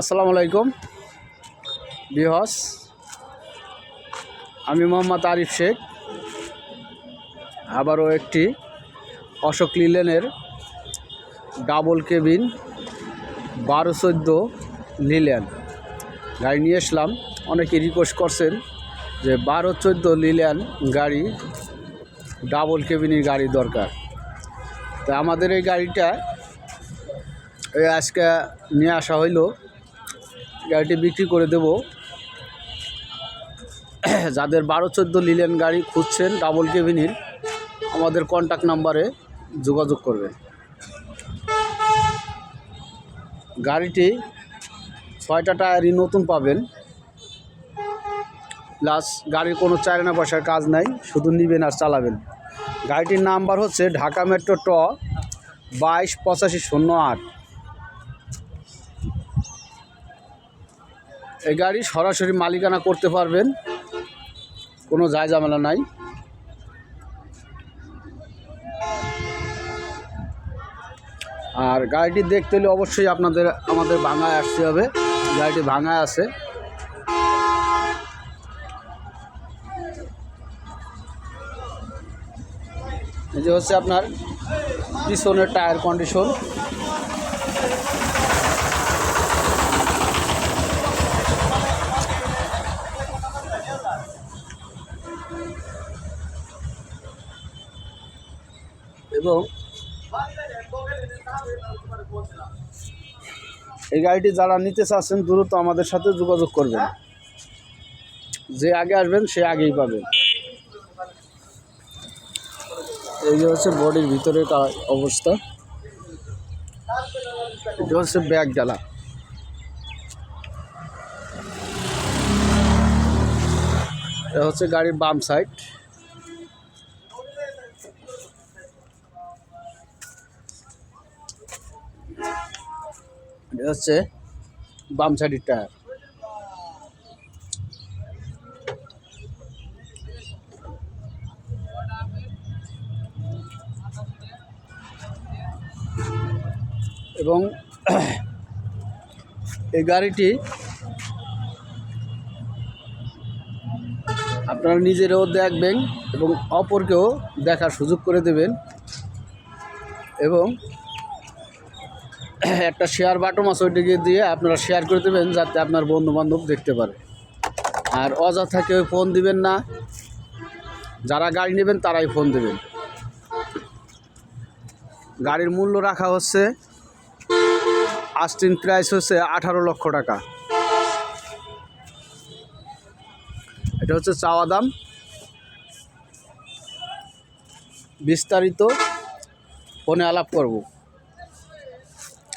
আসসালামু আলাইকুম। বিহস আমি মোহাম্মদ আরিফ শেখ, আবারও একটি অশোক লিলেনের ডাবল কেবিন বারো চোদ্দ লিলেন গাড়ি নিয়ে এসলাম অনেকে রিকোয়েস্ট করছেন যে বারো চোদ্দ লিলেন গাড়ি, ডাবল কেবিনের গাড়ি দরকার। তা আমাদের এই গাড়িটা আজকে নিয়ে আসা হইল গাড়িটি বিক্রি করে দেব। যাদের বারো চোদ্দ লিলেন গাড়ি খুঁজছেন ডাবল কেবিনের, আমাদের কন্ট্যাক্ট নাম্বারে যোগাযোগ করবে। গাড়িটি ছয়টা টায়ারই নতুন পাবেন। প্লাস গাড়ির কোনো চায়না পয়সার কাজ নাই, শুধু নিবেন আর চালাবেন। গাড়িটির নাম্বার হচ্ছে ঢাকা মেট্রো ট বাইশ পঁচাশি শূন্য আট। এই গাড়ি সরাসরি মালিকানা করতে পারবেন। কোনো যায় ঝামেলা নাই। আর গাড়িটি দেখতে হলে অবশ্যই আপনাদের, আমাদের ভাঙায় আসতে হবে। গাড়িটি ভাঙায় আছে। এই যে হচ্ছে আপনার পিছনের টায়ার কন্ডিশন। এবং এই গাড়িটি যারা নিতে চাচ্ছেন, দ্রুত আমাদের সাথে যোগাযোগ করবেন। যে আগে আসবেন, সে আগেই পাবেন এই যে হচ্ছে বডির ভিতরে অবস্থা। এটা হচ্ছে ব্যাগ জ্বালা। এটা হচ্ছে গাড়ির বাম সাইড। হচ্ছে বাম সাইডের টায়ার। এবং এই গাড়িটি আপনারা নিজেরাও দেখবেন এবং অপরকেও দেখার সুযোগ করে দেবেন। এবং একটা শেয়ার বাটন আছে, ওইটিকে দিয়ে আপনারা শেয়ার করে দেবেন যাতে আপনার বন্ধু বান্ধব দেখতে পারে। আর অযথা কেউ ফোন দিবেন না। যারা গাড়ি নেবেন, তারাই ফোন দেবেন। গাড়ির মূল্য রাখা হচ্ছে আস্টিন প্রাইস হচ্ছে আঠারো লক্ষ টাকা। এটা হচ্ছে চাওয়া দাম। বিস্তারিত ফোনে আলাপ করব।